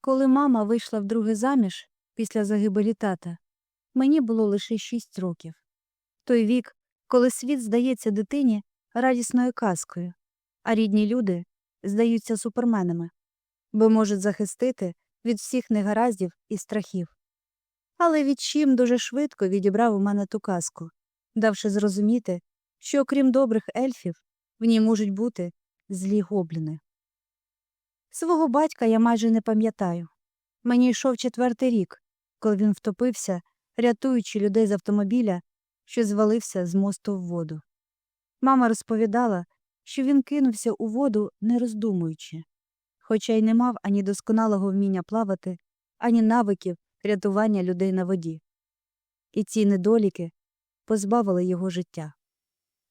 Коли мама вийшла вдруге заміж після загибелі тата, мені було лише шість років. Той вік, коли світ здається дитині радісною казкою, а рідні люди здаються суперменами, бо можуть захистити від всіх негараздів і страхів. Але відчим дуже швидко відібрав у мене ту казку, давши зрозуміти, що окрім добрих ельфів, в ній можуть бути злі гобліни. Свого батька я майже не пам'ятаю. Мені йшов четвертий рік, коли він втопився, рятуючи людей з автомобіля, що звалився з мосту в воду. Мама розповідала, що він кинувся у воду, не роздумуючи, хоча й не мав ані досконалого вміння плавати, ані навиків рятування людей на воді. І ці недоліки позбавили його життя.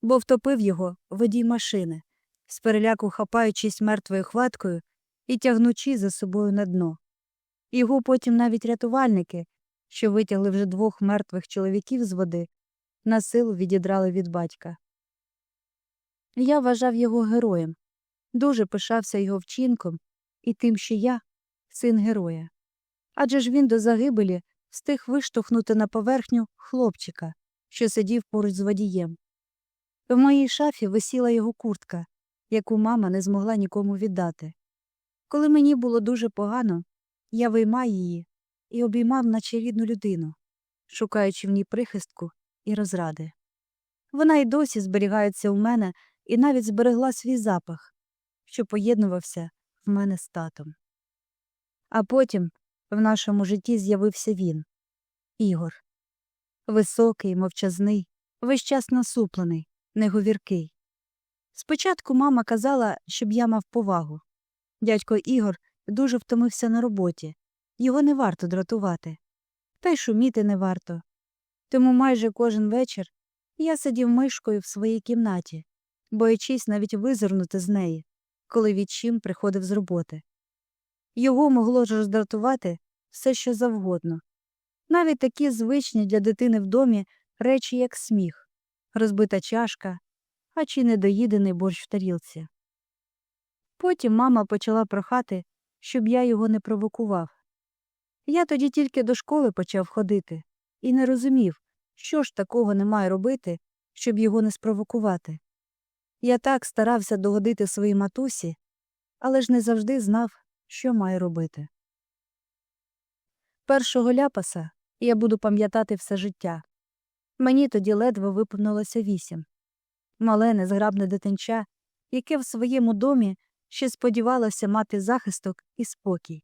Бо втопив його водій машини, з переляку хапаючись мертвою хваткою і тягнучи за собою на дно. Його потім навіть рятувальники, що витягли вже двох мертвих чоловіків з води, на силу відідрали від батька. Я вважав його героєм, дуже пишався його вчинком і тим, що я син героя. Адже ж він до загибелі встиг виштовхнути на поверхню хлопчика, що сидів поруч з водієм. В моїй шафі висіла його куртка, яку мама не змогла нікому віддати. Коли мені було дуже погано, я виймав її і обіймав, наче рідну людину, шукаючи в ній прихистку і розради. Вона й досі зберігається у мене і навіть зберегла свій запах, що поєднувався в мене з татом. А потім в нашому житті з'явився він Ігор. Високий, мовчазний, весь час насуплений, неговіркий. Спочатку мама казала, щоб я мав повагу. Дядько Ігор дуже втомився на роботі, його не варто дратувати, та й шуміти не варто. Тому майже кожен вечір я сидів мишкою в своїй кімнаті, боячись навіть визирнути з неї, коли відчим приходив з роботи. Його могло ж роздратувати все, що завгодно. Навіть такі звичні для дитини в домі речі, як сміх, розбита чашка, а чи недоїдений борщ в тарілці. Потім мама почала прохати, щоб я його не провокував. Я тоді тільки до школи почав ходити і не розумів, що ж такого не маю робити, щоб його не спровокувати. Я так старався догодити своїй матусі, але ж не завжди знав, що маю робити. Першого ляпаса я буду пам'ятати все життя. Мені тоді ледве виповнилося вісім. Мале незграбне дитинча, яке в своєму домі ще сподівалося мати захисток і спокій.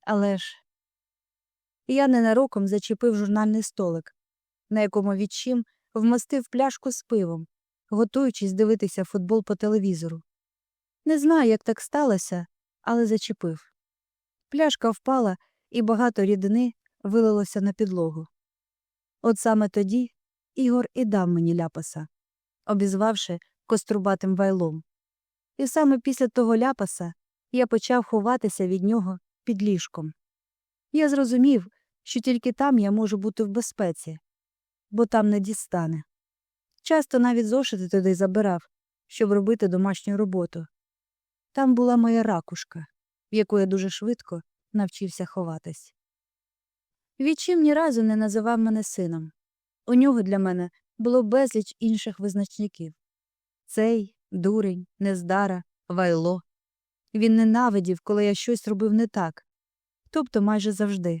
Але ж я ненароком зачепив журнальний столик, на якому відчим вмостив пляшку з пивом, готуючись дивитися футбол по телевізору. Не знаю, як так сталося, але зачепив. Пляшка впала, і багато рідини вилилося на підлогу. От саме тоді Ігор і дав мені ляпаса, обізвавши кострубатим вайлом. І саме після того ляпаса я почав ховатися від нього під ліжком. Я зрозумів, що тільки там я можу бути в безпеці, бо там не дістане. Часто навіть зошити туди забирав, щоб робити домашню роботу. Там була моя ракушка, в яку я дуже швидко навчився ховатись. Відчим ні разу не називав мене сином. У нього для мене було безліч інших визначників цей, дурень, нездара, вайло. Він ненавидів, коли я щось робив не так, тобто майже завжди.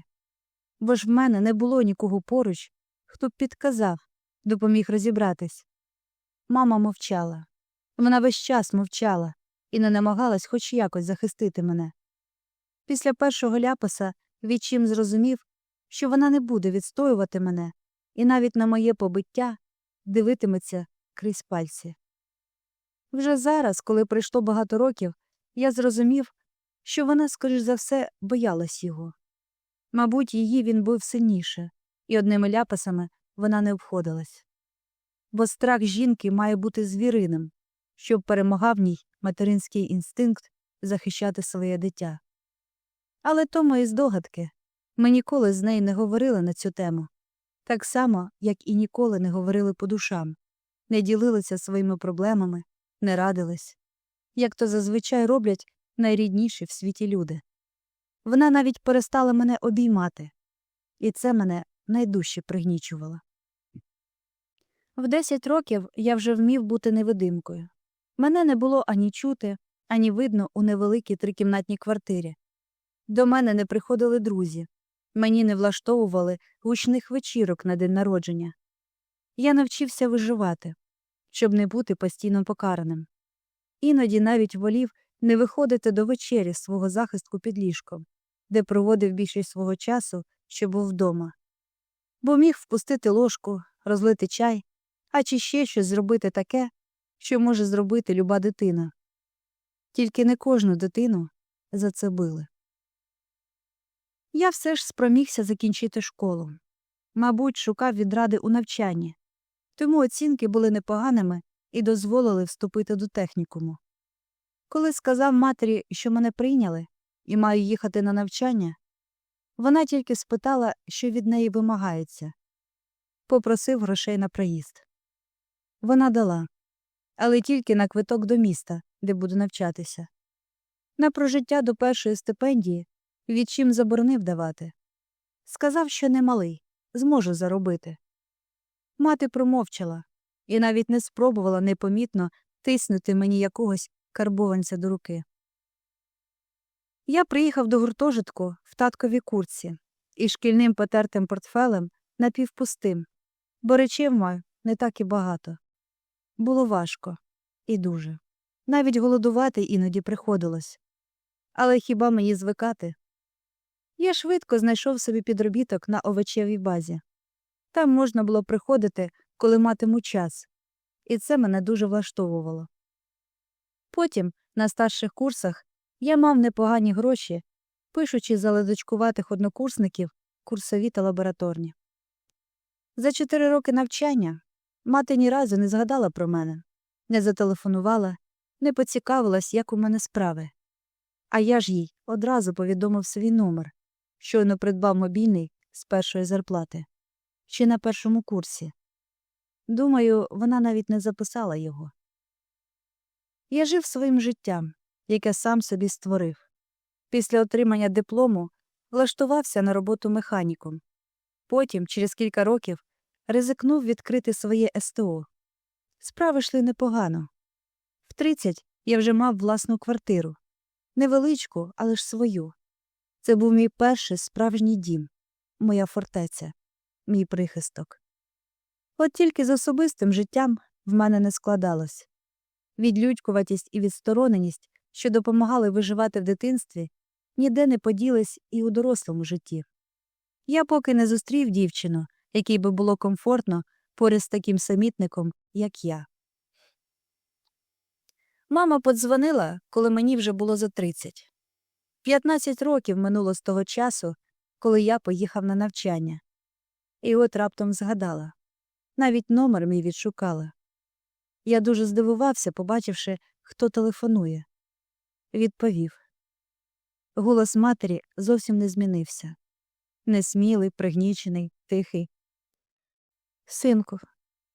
Бо ж в мене не було нікого поруч, хто б підказав, допоміг розібратись. Мама мовчала. Вона весь час мовчала і не намагалась хоч якось захистити мене. Після першого ляпаса відчим зрозумів, що вона не буде відстоювати мене і навіть на моє побиття дивитиметься крізь пальці. Вже зараз, коли пройшло багато років, я зрозумів, що вона, скоріш за все, боялась його. Мабуть, її він був сильніше, і одними ляпасами вона не обходилась. Бо страх жінки має бути звіриним, щоб перемагав в ній материнський інстинкт захищати своє дитя. Але то мої здогадки. Ми ніколи з нею не говорили на цю тему, так само, як і ніколи не говорили по душам, не ділилися своїми проблемами, не радились, як то зазвичай роблять найрідніші в світі люди. Вона навіть перестала мене обіймати, і це мене найдужче пригнічувало. В 10 років я вже вмів бути невидимкою. Мене не було ані чути, ані видно у невеликій трикімнатній квартирі. До мене не приходили друзі, мені не влаштовували гучних вечірок на день народження. Я навчився виживати, щоб не бути постійно покараним. Іноді навіть волів не виходити до вечері свого захистку під ліжком, де проводив більшість свого часу, що був вдома. Бо міг впустити ложку, розлити чай, а чи ще щось зробити таке, що може зробити люба дитина. Тільки не кожну дитину за це били. Я все ж спромігся закінчити школу. Мабуть, шукав відради у навчанні, тому оцінки були непоганими і дозволили вступити до технікуму. Коли сказав матері, що мене прийняли і маю їхати на навчання, вона тільки спитала, що від неї вимагається. Попросив грошей на проїзд. Вона дала, але тільки на квиток до міста, де буду навчатися. На прожиття до першої стипендії відчим заборонив давати. Сказав, що немалий, зможу заробити. Мати промовчала і навіть не спробувала непомітно тиснути мені якогось карбованця до руки. Я приїхав до гуртожитку в татковій курці із шкільним потертим портфелем напівпустим, бо речей маю не так і багато. Було важко і дуже. Навіть голодувати іноді приходилось. Але хіба мені звикати? Я швидко знайшов собі підробіток на овочевій базі. Там можна було приходити, коли матиму час, і це мене дуже влаштовувало. Потім, на старших курсах, я мав непогані гроші, пишучи за ледочкуватих однокурсників курсові та лабораторні. За чотири роки навчання мати ні разу не згадала про мене, не зателефонувала, не поцікавилась, як у мене справи. А я ж їй одразу повідомив свій номер, щойно придбав мобільний з першої зарплати, ще на першому курсі. Думаю, вона навіть не записала його. Я жив своїм життям, яке сам собі створив. Після отримання диплому влаштувався на роботу механіком. Потім, через кілька років, ризикнув відкрити своє СТО. Справи йшли непогано. В 30 я вже мав власну квартиру. Невеличку, але ж свою. Це був мій перший справжній дім, моя фортеця, мій прихисток. От тільки з особистим життям в мене не складалось. Відлюдькуватість і відстороненість, що допомагали виживати в дитинстві, ніде не поділись і у дорослому житті. Я поки не зустрів дівчину, якій би було комфортно поряд з таким самітником, як я. Мама подзвонила, коли мені вже було за 30. 15 років минуло з того часу, коли я поїхав на навчання. І от раптом згадала. Навіть номер мій відшукала. Я дуже здивувався, побачивши, хто телефонує. Відповів. Голос матері зовсім не змінився. Несмілий, пригнічений, тихий. Синку,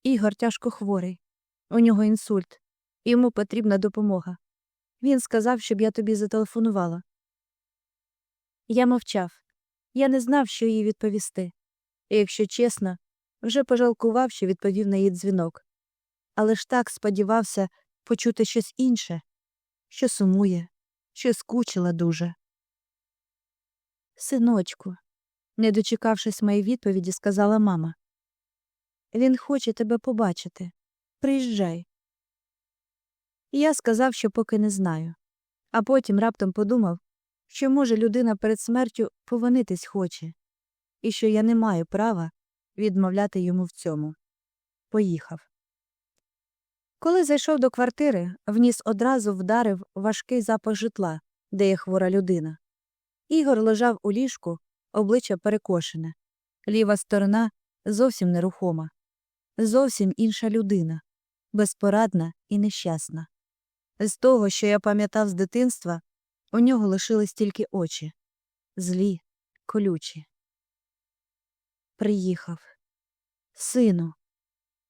Ігор тяжко хворий. У нього інсульт. Йому потрібна допомога. Він сказав, щоб я тобі зателефонувала. Я мовчав. Я не знав, що їй відповісти. І, якщо чесно, вже пожалкував, що відповів на її дзвінок. Але ж так сподівався почути щось інше, що сумує, що скучила дуже. Синочку, не дочекавшись моєї відповіді, сказала мама. Він хоче тебе побачити. Приїжджай. Я сказав, що поки не знаю, а потім раптом подумав, що, може, людина перед смертю повинитись хоче, і що я не маю права відмовляти йому в цьому. Поїхав. Коли зайшов до квартири, вніс одразу вдарив важкий запах житла, де є хвора людина. Ігор лежав у ліжку, обличчя перекошене, ліва сторона зовсім нерухома, зовсім інша людина, безпорадна і нещасна. З того, що я пам'ятав з дитинства, у нього лишились тільки очі злі, колючі. Приїхав. Сину.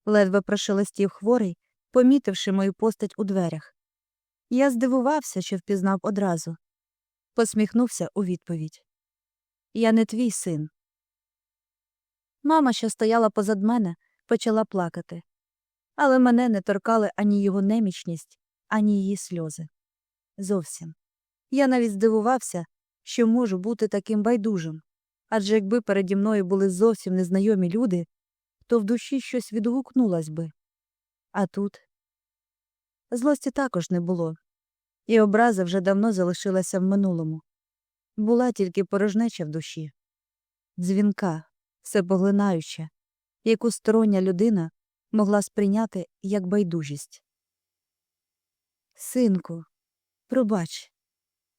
ледве прошелестів хворий, помітивши мою постать у дверях. Я здивувався, що впізнав одразу. посміхнувся у відповідь. Я не твій син. Мама, що стояла позад мене, почала плакати, але мене не торкали ані його немічність, ані її сльози. Зовсім. Я навіть здивувався, що можу бути таким байдужим, адже якби переді мною були зовсім незнайомі люди, то в душі щось відгукнулось би. А тут злості також не було, і образа вже давно залишилася в минулому. Була тільки порожнеча в душі, дзвінка, всепоглинаюча, яку стороння людина могла сприйняти як байдужість. Синку, пробач,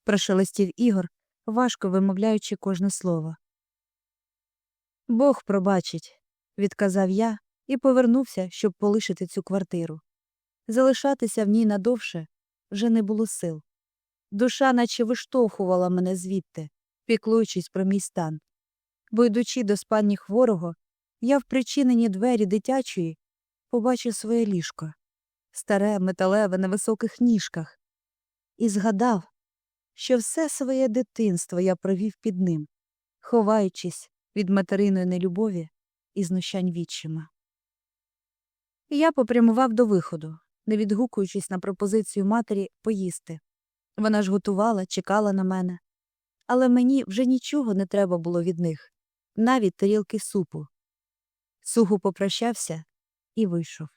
прошелестів Ігор, важко вимовляючи кожне слово. Бог пробачить, відказав я і повернувся, щоб полишити цю квартиру. Залишатися в ній надовше вже не було сил. Душа наче виштовхувала мене звідти, піклуючись про мій стан. Бо йдучи до спальні хворого, я в причинені двері дитячої побачив своє ліжко, старе, металеве на високих ніжках, і згадав, що все своє дитинство я провів під ним, ховаючись від материної нелюбові і знущань відчима. Я попрямував до виходу, не відгукуючись на пропозицію матері поїсти. Вона ж готувала, чекала на мене. Але мені вже нічого не треба було від них, навіть тарілки супу. Сухо попрощався і вийшов.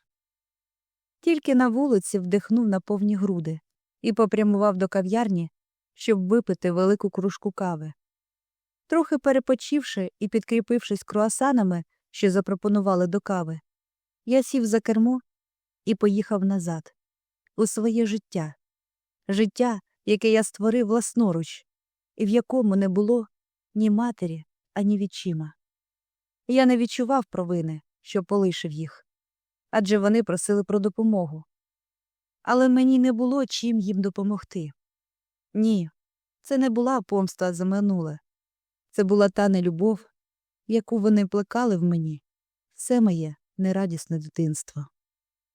Тільки на вулиці вдихнув на повні груди і попрямував до кав'ярні, щоб випити велику кружку кави. Трохи перепочивши і підкріпившись круасанами, що запропонували до кави, я сів за кермо і поїхав назад, у своє життя, життя, яке я створив власноруч, і в якому не було ні матері, ані відчима. Я не відчував провини, що полишив їх, адже вони просили про допомогу. Але мені не було чим їм допомогти. Ні, це не була помста за минуле. Це була та нелюбов, яку вони плекали в мені все моє нерадісне дитинство.